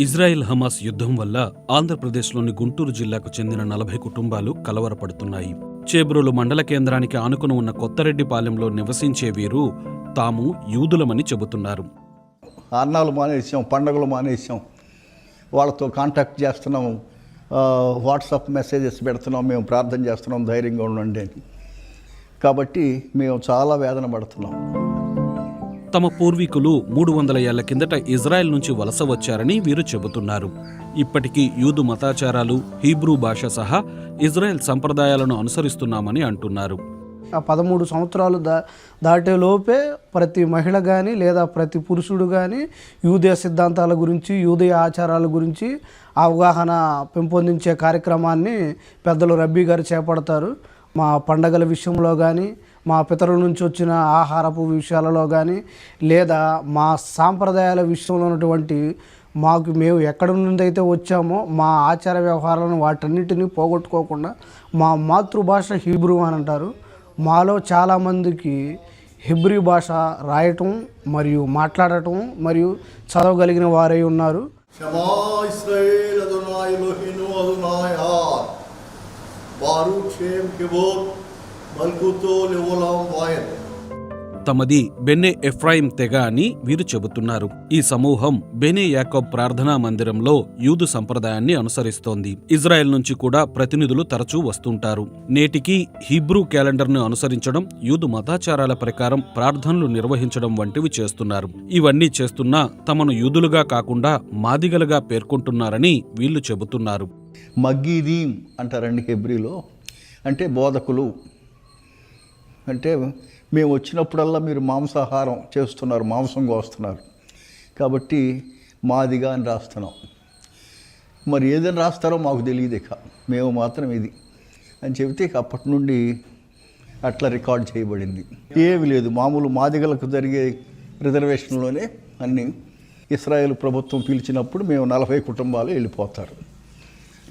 Israel Hamas యుద్ధం వల్ల ఆంధ్రప్రదేశ్లోని గుంటూరు జిల్లాకు చెందిన నలభై కుటుంబాలు కలవరపడుతున్నాయి. చేబ్రోలు మండల కేంద్రానికి ఆనుకుని ఉన్న కొత్తరెడ్డిపాలెంలో నివసించే వీరు తాము యూదులమని చెబుతున్నారు. అన్నాలు మానేసాం పండగలు మానేసాం వాళ్ళతో కాంటాక్ట్ చేస్తున్నాం వాట్సాప్ మెసేజెస్ పెడుతున్నాం మేము ప్రార్థన చేస్తున్నాం ధైర్యంగా ఉండండి అని. కాబట్టి మేము చాలా వేదన పడుతున్నాం. తమ పూర్వీకులు మూడు వందల ఏళ్ళ కిందట ఇజ్రాయెల్ నుంచి వలస వచ్చారని వీరు చెబుతున్నారు. ఇప్పటికీ యూదు మతాచారాలు హీబ్రూ భాష సహా ఇజ్రాయెల్ సంప్రదాయాలను అనుసరిస్తున్నామని అంటున్నారు. ఆ పదమూడు సంవత్సరాలు దా దాటే లోపే ప్రతి మహిళ కానీ లేదా ప్రతి పురుషుడు కానీ యూదయ సిద్ధాంతాల గురించి యూదయ ఆచారాల గురించి అవగాహన పెంపొందించే కార్యక్రమాన్ని పెద్దలు రబ్బీ గారు చేపడతారు. మా పండగల విషయంలో కానీ మా పితరుల నుంచి వచ్చిన ఆహారపు విషయాలలో కానీ లేదా మా సాంప్రదాయాల విషయంలో ఉన్నటువంటి మాకు మేము ఎక్కడి నుండి అయితే వచ్చామో మా ఆచార వ్యవహారాలను వాటన్నిటినీ పోగొట్టుకోకుండా మా మాతృభాష హీబ్రూ అని అంటారు. మాలో చాలామందికి హిబ్రీ భాష రాయటం మరియు మాట్లాడటం మరియు చదవగలిగిన వారై ఉన్నారు. తమది బెన్నె ఎఫ్రాయిం తెగ అని వీరు చెబుతున్నారు. ఈ సమూహం బెనే యాకబ్ ప్రార్థనా మందిరంలో యూదు సంప్రదాయాన్ని అనుసరిస్తోంది. ఇజ్రాయెల్ నుంచి కూడా ప్రతినిధులు తరచూ వస్తుంటారు. నేటికి హిబ్రూ క్యాలెండర్ను అనుసరించడం యూదు మతాచారాల ప్రకారం ప్రార్థనలు నిర్వహించడం వంటివి చేస్తున్నారు. ఇవన్నీ చేస్తున్నా తమను యూదులుగా కాకుండా మాదిగలుగా పేర్కొంటున్నారని వీళ్ళు చెబుతున్నారు. మగ్గీదీం అంటారండి హెబ్రిలో. అంటే బోధకులు. అంటే మేము వచ్చినప్పుడల్లా మీరు మాంసాహారం చేస్తున్నారు మాంసం కోస్తున్నారు కాబట్టి మాదిగా అని రాస్తున్నాం. మరి ఏదని రాస్తారో మాకు తెలియదు ఇక. మేము మాత్రం ఇది అని చెబితే అప్పటి నుండి అట్లా రికార్డ్ చేయబడింది. ఏమి లేదు. మామూలు మాదిగలకు జరిగే రిజర్వేషన్లోనే అన్నీ ఇస్రాయేల్ ప్రభుత్వం పిలిచినప్పుడు మేము నలభై కుటుంబాలు వెళ్ళిపోతారు.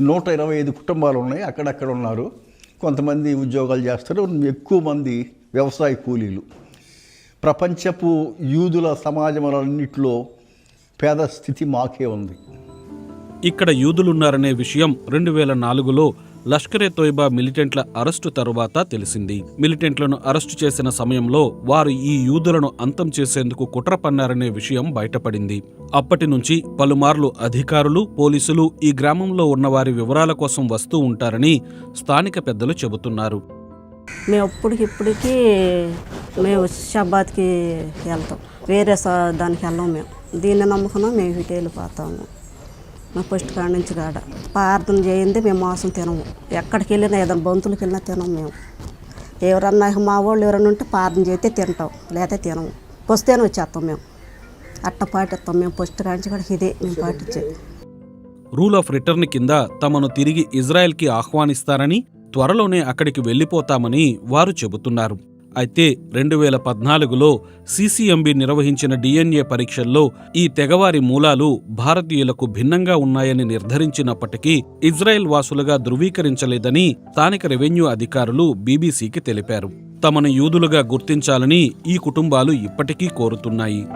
నూట ఇరవై ఐదు కుటుంబాలు ఉన్నాయి. అక్కడక్కడ ఉన్నారు. కొంతమంది ఉద్యోగాలు చేస్తారు. ఎక్కువ మంది వ్యవసాయ కూలీలు. ప్రపంచపు యూదుల సమాజములన్నింటిలో పేద స్థితి మాకే ఉంది. ఇక్కడ యూదులున్నారనే విషయం రెండు వేల నాలుగులో లష్కరే తోయిబా మిలిటెంట్ల అరెస్టు తరువాత తెలిసింది. మిలిటెంట్లను అరెస్టు చేసిన సమయంలో వారు ఈ యూదులను అంతం చేసేందుకు కుట్ర పన్నారనే విషయం బయటపడింది. అప్పటి నుంచి పలుమార్లు అధికారులు పోలీసులు ఈ గ్రామంలో ఉన్న వారి వివరాల కోసం వస్తూ ఉంటారని స్థానిక పెద్దలు చెబుతున్నారు. మేము ఇప్పటికి మేము వెళ్తాం. వేరే దానికి వెళ్ళాం మేము. దీన్ని నమ్ముకున్నాం మేము ఇటు వెళ్ళిపోతాము మా ఫస్ట్ కాడ నుంచి కాడ. ప్రార్థన చేయింది మేము మాసం తినము. ఎక్కడికి వెళ్ళినా ఏదైనా బంతులకు వెళ్ళినా తినము మేము. ఎవరన్నా మా వాళ్ళు ఎవరన్నా ఉంటే ప్రార్థన చేస్తే తింటాం. లేకపోతే తినము. వస్తేనే వచ్చేస్తాం మేము. అట్ట పాటిస్తాం మేము. ఫస్ట్ కాడ నుంచి కూడా ఇదే మేము పాటించేది. రూల్ ఆఫ్ రిటర్న్ కింద తమను తిరిగి ఇజ్రాయెల్కి ఆహ్వానిస్తారని త్వరలోనే అక్కడికి వెళ్ళిపోతామని వారు చెబుతున్నారు. అయితే రెండు వేల పద్నాలుగులో సీసీఎంబీ నిర్వహించిన డిఎన్ఏ పరీక్షల్లో ఈ తెగవారి మూలాలు భారతీయులకు భిన్నంగా ఉన్నాయని నిర్ధారించినప్పటికీ ఇజ్రాయెల్ వాసులుగా ధృవీకరించలేదని స్థానిక రెవెన్యూ అధికారులు బీబీసీకి తెలిపారు. తమను యూదులుగా గుర్తించాలని ఈ కుటుంబాలు ఇప్పటికీ కోరుతున్నాయి.